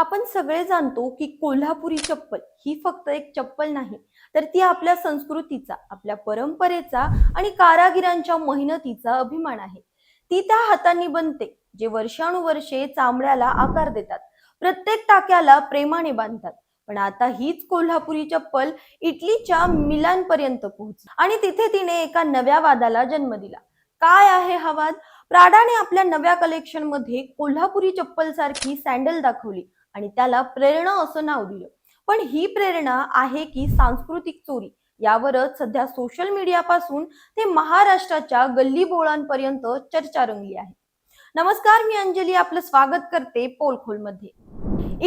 आपण सगळे जाणतो की कोल्हापुरी चप्पल ही फक्त एक चप्पल नाही तर ती आपल्या संस्कृतीचा आपल्या परंपरेचा आणि कारागिरांच्या मेहनतीचा अभिमान आहे. ती त्या हातांनी बनते जे वर्षानुवर्षे चामड्याला आकार देतात. प्रत्येक टाक्याला प्रेमाने बांधतात. पण आता हीच कोल्हापुरी चप्पल इटलीच्या मिलानपर्यंत पोहोचली आणि तिथे तिने एका नव्या वादाला जन्म दिला. काय आहे हा वाद? प्राडाने आपल्या नव्या कलेक्शनमध्ये कोल्हापुरी चप्पल सारखी सँडल दाखवली. आणि त्याला प्रेरणा असं नाव दिलं. पण ही प्रेरणा आहे की सांस्कृतिक चोरी. यावरच सध्या सोशल मीडियापासून ते महाराष्ट्राच्या गल्ली बोळांपर्यंत चर्चा रंगली आहे. नमस्कार मी अंजली. आपलं स्वागत करते पोलखोलमध्ये.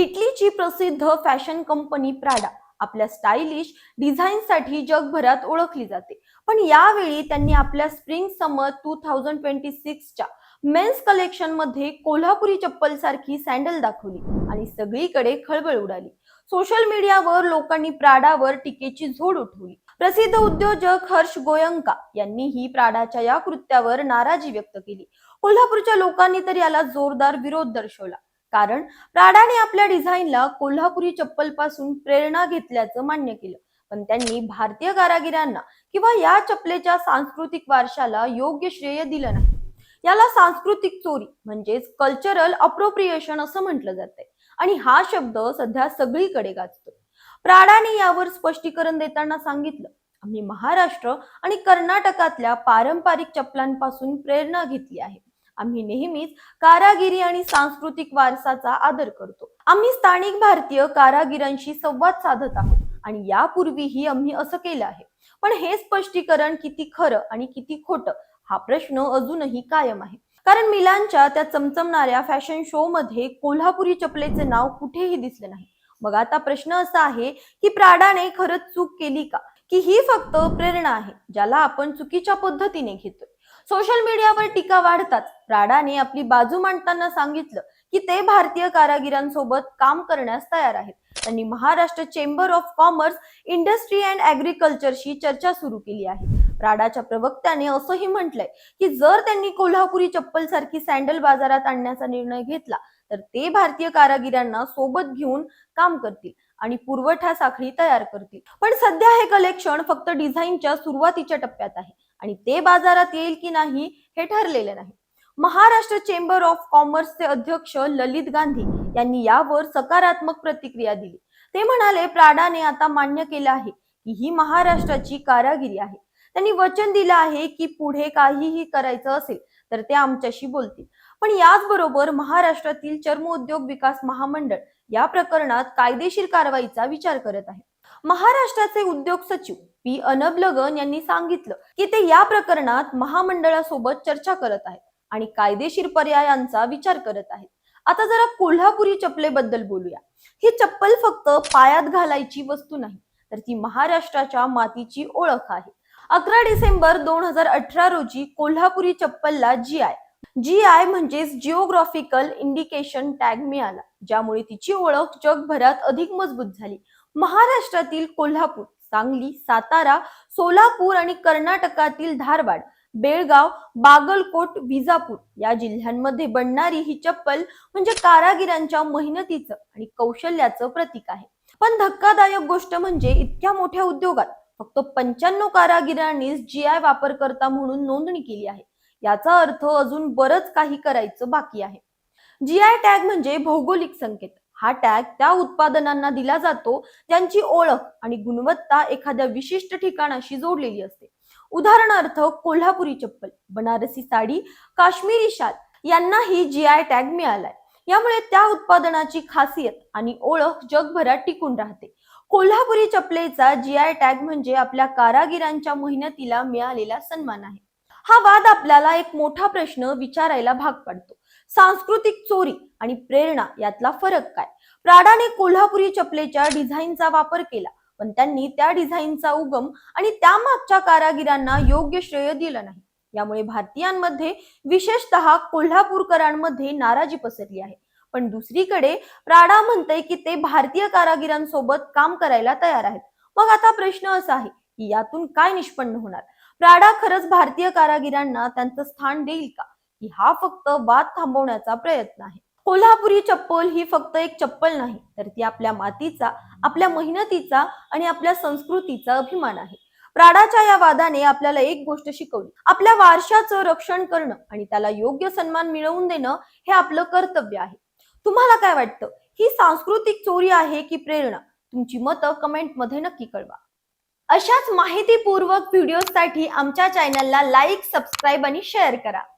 इटलीची प्रसिद्ध फॅशन कंपनी प्राडा आपल्या स्टायलिश डिझाईनसाठी जगभरात ओळखली जाते. पण यावेळी त्यांनी आपल्या spring summer two thousand twenty सिक्सच्या men's कलेक्शनमध्ये कोल्हापुरी चप्पल सारखी सँडल दाखवली आणि सगळीकडे खळबळ उडाली. सोशल मीडियावर लोकांनी प्राडावर टीकेची झोड उठवली. प्रसिद्ध उद्योजक हर्ष गोयंका यांनी ही प्राडाच्या या कृत्यावर नाराजी व्यक्त केली. कोल्हापूरच्या लोकांनी तर याला जोरदार विरोध दर्शवला. कारण प्राडाने आपल्या डिझाईनला कोल्हापुरी चप्पलपासून प्रेरणा घेतल्याचं मान्य केलं. पण त्यांनी भारतीय कारागिरांना किंवा या चपलेच्या सांस्कृतिक वारशाला योग्य श्रेय दिलं नाही. याला सांस्कृतिक चोरी म्हणजेच कल्चरल अप्रोप्रिएशन असं म्हटलं जाते आणि हा शब्द सध्या सगळीकडे गाजतो प्राडाने यावर स्पष्टीकरण देताना सांगितलं आम्ही महाराष्ट्र आणि कर्नाटकातल्या पारंपरिक चपलांपासून प्रेरणा घेतली आहे. आम्ही नेहमीच कारागिरी आणि सांस्कृतिक वारसाचा आदर करतो. आम्ही स्थानिक भारतीय कारागिरांशी संवाद साधत आहोत आणि यापूर्वीही आम्ही असं केलं आहे. पण हे स्पष्टीकरण किती खरं आणि किती खोटं हा प्रश्न अजूनही कायम आहे. कारण मिलानच्या त्या चमचमणाऱ्या फॅशन शो मध्ये कोल्हापुरी चपलेचे नाव कुठेही दिसले नाही. मग आता प्रश्न असा आहे की प्राडाने खरंच चूक केली का? की ही फक्त प्रेरणा आहे ज्याला आपण चुकीच्या पद्धतीने घेतोय. सोशल मीडियावर टीका वाढताच प्राडाने आपली बाजू मांडताना सांगितलं की ते भारतीय कारागिरांसोबत काम करण्यास तयार आहेत. त्यांनी Maharashtra chamber of commerce industry and ऍग्रिकल्चरशी चर्चा सुरू केली आहे. प्राडाच्या प्रवक्त्याने असंही म्हटलंय की जर त्यांनी कोल्हापुरी चप्पल सारखी सँडल बाजारात आणण्याचा निर्णय घेतला तर ते भारतीय कारागिरांना सोबत घेऊन काम करतील आणि पुरवठा साखळी तयार करतील. पण सध्या हे कलेक्शन फक्त डिझाईनच्या सुरुवातीच्या टप्प्यात आहे आणि ते बाजारात येईल की नाही हे ठरलेले नाही. महाराष्ट्र चेंबर ऑफ कॉमर्सचे अध्यक्ष ललित गांधी यांनी यावर सकारात्मक प्रतिक्रिया दिली. ते म्हणाले प्राडाने आता मान्य केलं आहे की ही महाराष्ट्राची कारागिरी आहे. त्यांनी वचन दिलं आहे की पुढे काहीही करायचं असेल तर ते आमच्याशी बोलतील. पण याचबरोबर महाराष्ट्रातील चर्मोद्योग विकास महामंडळ या प्रकरणात कायदेशीर कारवाईचा विचार करत आहे. महाराष्ट्राचे उद्योग सचिव पी अनबलगन यांनी सांगितलं की ते या प्रकरणात महामंडळासोबत चर्चा करत आहेत आणि कायदेशीर पर्यायांचा विचार करत आहेत. आता जरा कोल्हापुरी चपलेबद्दल बोलूया. ही चप्पल फक्त पायात घालायची वस्तू नाही तर ती महाराष्ट्राच्या मातीची ओळख आहे. अकरा डिसेंबर दोन हजार अठरा रोजी कोल्हापुरी चप्पलला जी आय जी आय म्हणजेच जिओग्राफिकल इंडिकेशन टॅग मिळाला ज्यामुळे तिची ओळख जगभरात अधिक मजबूत झाली. महाराष्ट्रातील कोल्हापूर सांगली सातारा सोलापूर आणि कर्नाटकातील धारवाड बेळगाव बागलकोट विजापूर या जिल्ह्यांमध्ये बनणारी ही चप्पल म्हणजे कारागिरांच्या मेहनतीचं आणि कौशल्याचं प्रतीक आहे. पण धक्कादायक गोष्ट म्हणजे इतक्या मोठ्या उद्योगात फक्त पंच्याण्णव कारागिरांनीच जी आय वापरकर्ता म्हणून नोंदणी केली आहे. याचा अर्थ अजून बरंच काही करायचं बाकी आहे. जी आय टॅग म्हणजे भौगोलिक संकेत. हा टॅग त्या उत्पादनांना दिला जातो ज्यांची ओळख आणि गुणवत्ता एखाद्या विशिष्ट ठिकाणाशी जोडलेली असते. उदाहरणार्थ कोल्हापुरी चप्पल बनारसी साडी काश्मीरी शाल यांनाही जी आय टॅग मिळालाय. यामुळे त्या उत्पादनाची खासियत आणि ओळख जगभरात टिकून राहते. कोल्हापुरी चपलेचा जी आय टॅग म्हणजे आपल्या कारागिरांच्या मेहनतीला मिळालेला सन्मान आहे. हा वाद आपल्याला एक मोठा प्रश्न विचारायला भाग पाडतो. सांस्कृतिक चोरी आणि प्रेरणा यातला फरक काय? प्राडाने कोल्हापुरी चपलेच्या डिझाईनचा वापर केला पण त्यांनी त्या डिझाईनचा उगम आणि त्यामागच्या कारागिरांना योग्य श्रेय दिलं नाही. यामुळे भारतीयांमध्ये विशेषतः कोल्हापूरकरांमध्ये नाराजी पसरली आहे. पण दुसरीकडे प्राडा म्हणते की ते भारतीय कारागिरांसोबत काम करायला तयार आहेत. मग आता प्रश्न असा आहे की यातून काय निष्पन्न होणार? प्राडा खरंच भारतीय कारागिरांना त्यांचं स्थान देईल का? की हा फक्त वाद थांबवण्याचा प्रयत्न आहे. कोल्हापुरी चप्पल ही फक्त एक चप्पल नाही तर ती आपल्या मातीचा आपल्या मेहनतीचा आणि आपल्या संस्कृतीचा अभिमान आहे. प्राडाच्या या वादाने आपल्याला एक गोष्ट शिकवली. आपल्या वारशाचं रक्षण करणं आणि त्याला योग्य सन्मान मिळवून देणं हे आपलं कर्तव्य आहे. तुम्हाला काय वाटतं? ही सांस्कृतिक चोरी आहे की प्रेरणा? तुमची मतं कमेंटमध्ये नक्की कळवा. अशाच माहितीपूर्वक व्हिडिओसाठी आमच्या चॅनलला लाईक सबस्क्राईब आणि शेअर करा.